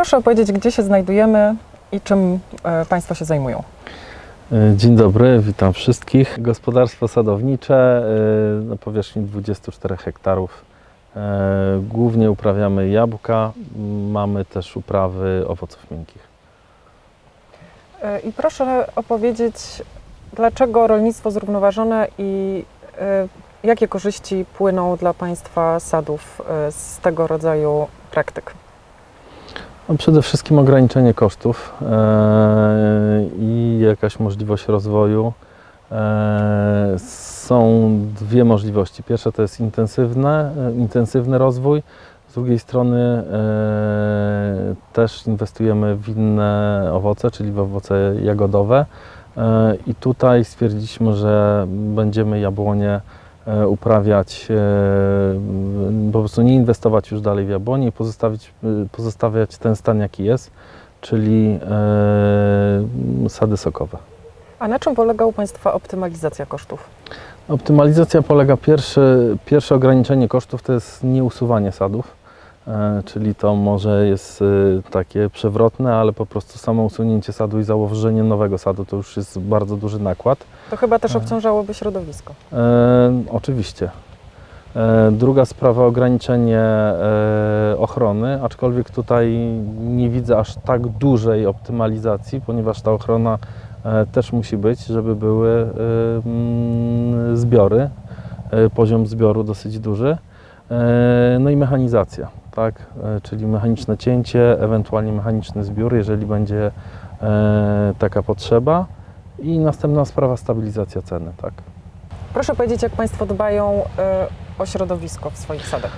Proszę opowiedzieć, gdzie się znajdujemy i czym e, Państwo się zajmują. E, Dzień dobry, witam wszystkich. Gospodarstwo sadownicze e, na powierzchni 24 hektarów. Głównie uprawiamy jabłka, mamy też uprawy owoców miękkich. I proszę opowiedzieć, dlaczego rolnictwo zrównoważone i jakie korzyści płyną dla Państwa sadów z tego rodzaju praktyk. No przede wszystkim ograniczenie kosztów e, i jakaś możliwość rozwoju. E, Są dwie możliwości. Pierwsza to jest intensywne, e, intensywny rozwój. Z drugiej strony też inwestujemy w inne owoce, czyli w owoce jagodowe. I tutaj stwierdziliśmy, że będziemy jabłonie uprawiać, e, po prostu nie inwestować już dalej w jabłonie i pozostawić, e, pozostawiać ten stan jaki jest, czyli e, sady sokowe. A na czym polega u Państwa optymalizacja kosztów? Optymalizacja polega, pierwsze, pierwsze ograniczenie kosztów to jest nieusuwanie sadów, e, czyli to może jest e, takie przewrotne, ale po prostu samo usunięcie sadu i założenie nowego sadu to już jest bardzo duży nakład. To chyba też Aha. obciążałoby środowisko. E, oczywiście. E, druga sprawa ograniczenie e, ochrony, aczkolwiek tutaj nie widzę aż tak dużej optymalizacji, ponieważ ta ochrona e, też musi być, żeby były e, mm, zbiory, e, poziom zbioru dosyć duży. E, no i mechanizacja, tak? E, czyli mechaniczne cięcie, ewentualnie mechaniczny zbiór, jeżeli będzie e, taka potrzeba. I następna sprawa stabilizacja ceny, tak? Proszę powiedzieć, jak Państwo dbają o środowisko w swoich sadach.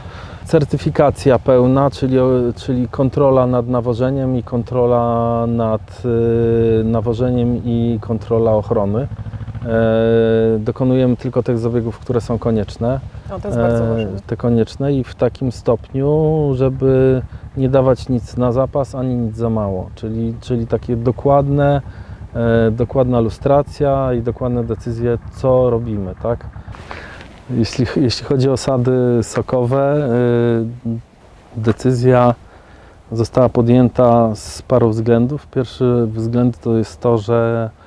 Certyfikacja pełna, czyli, czyli kontrola nad nawożeniem i kontrola nad nawożeniem i kontrola ochrony. E, dokonujemy tylko tych zabiegów, które są konieczne. No, to jest bardzo E, ważne. te konieczne i w takim stopniu, żeby nie dawać nic na zapas, ani nic za mało. Czyli, czyli takie dokładne, e, dokładna lustracja i dokładne decyzje, co robimy, tak? Jeśli, jeśli chodzi o sady sokowe, y, decyzja została podjęta z paru względów. Pierwszy względ to jest to, że e,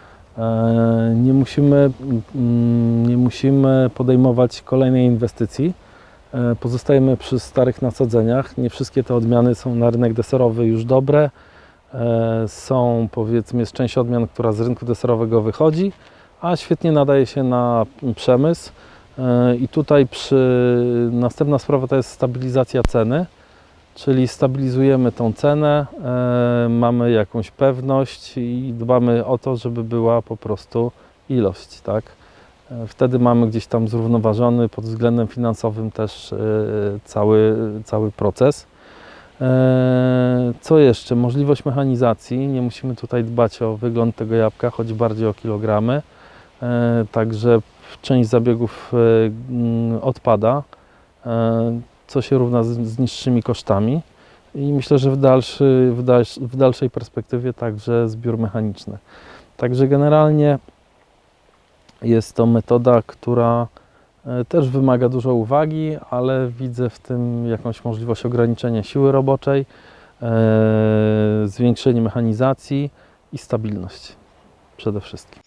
nie musimy, mm, nie musimy podejmować kolejnej inwestycji. E, Pozostajemy przy starych nasadzeniach. Nie wszystkie te odmiany są na rynek deserowy już dobre. E, Są powiedzmy, jest część odmian, która z rynku deserowego wychodzi, a świetnie nadaje się na przemysł. E, I tutaj przy, następna sprawa to jest stabilizacja ceny, czyli stabilizujemy tą cenę, e, mamy jakąś pewność i dbamy o to, żeby była po prostu ilość, tak? E, Wtedy mamy gdzieś tam zrównoważony pod względem finansowym też e, cały, cały proces. Co jeszcze? Możliwość mechanizacji. Nie musimy tutaj dbać o wygląd tego jabłka, choć bardziej o kilogramy. Także część zabiegów odpada, co się równa z, z niższymi kosztami. I myślę, że w, dalszy, w, dalsz, w dalszej perspektywie także zbiór mechaniczny. Także generalnie jest to metoda, która e, też wymaga dużo uwagi, ale widzę w tym jakąś możliwość ograniczenia siły roboczej, e, zwiększenie mechanizacji i stabilność przede wszystkim.